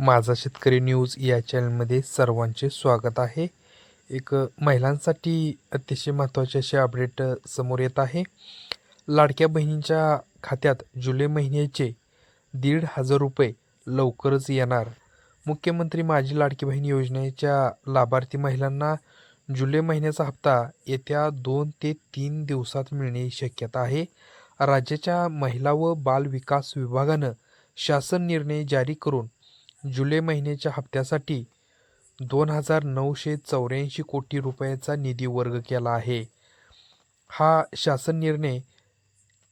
माझा शेतकरी न्यूज या चॅनलमध्ये सर्वांचे स्वागत आहे. एक महिलांसाठी अतिशय महत्त्वाचे असे अपडेट समोर येत आहे. लाडक्या बहिणींच्या खात्यात जुलै महिन्याचे दीड हजार रुपये लवकरच येणार. मुख्यमंत्री माझी लाडकी बहीण योजनेच्या लाभार्थी महिलांना जुलै महिन्याचा हप्ता येत्या दोन ते तीन दिवसात मिळण्याची शक्यता आहे. राज्याच्या महिला व बाल विकास विभागानं शासन निर्णय जारी करून जुलै महिन्याच्या हप्त्यासाठी दोन हजार नऊशे चौऱ्याऐंशी कोटी रुपयाचा निधी वर्ग केला आहे. हा शासन निर्णय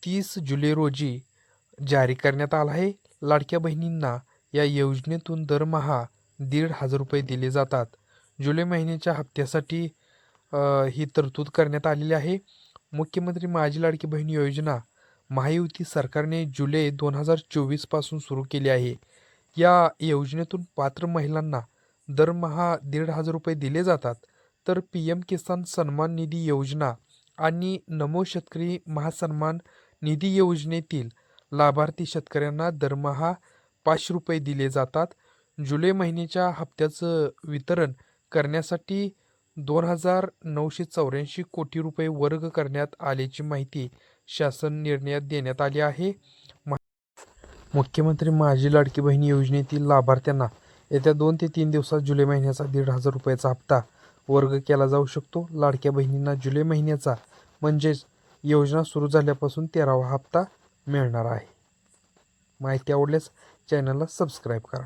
तीस जुलै रोजी जारी करण्यात आला आहे. लाडक्या बहिणींना या योजनेतून दरमहा दीड हजार रुपये दिले जातात. जुलै महिन्याच्या हप्त्यासाठी ही तरतूद करण्यात आलेली आहे. मुख्यमंत्री माझी लाडकी बहीण योजना महायुती सरकारने जुलै दोन हजार चोवीसपासून सुरू केली आहे. या योजनेतून पात्र महिलांना दरमहा दीड हजार रुपये दिले जातात. तर पी एम किसान सन्मान निधी योजना आणि नमो शेतकरी महासन्मान निधी योजनेतील लाभार्थी शेतकऱ्यांना दरमहा पाचशे रुपये दिले जातात. जुलै महिन्याच्या हप्त्याचं वितरण करण्यासाठी दोन हजार नऊशे चौऱ्याऐंशी कोटी रुपये वर्ग करण्यात आल्याची माहिती शासन निर्णयात देण्यात आली आहे. मुख्यमंत्री माझी लाडकी बहीण योजनेतील लाभार्थ्यांना येत्या दोन ते तीन दिवसात जुलै महिन्याचा दीड हजार रुपयाचा हप्ता वर्ग केला जाऊ शकतो. लाडक्या बहिणींना जुलै महिन्याचा म्हणजेच योजना सुरू झाल्यापासून तेरावा हप्ता मिळणार आहे. माहिती आवडल्यास चॅनलला सबस्क्राईब करा.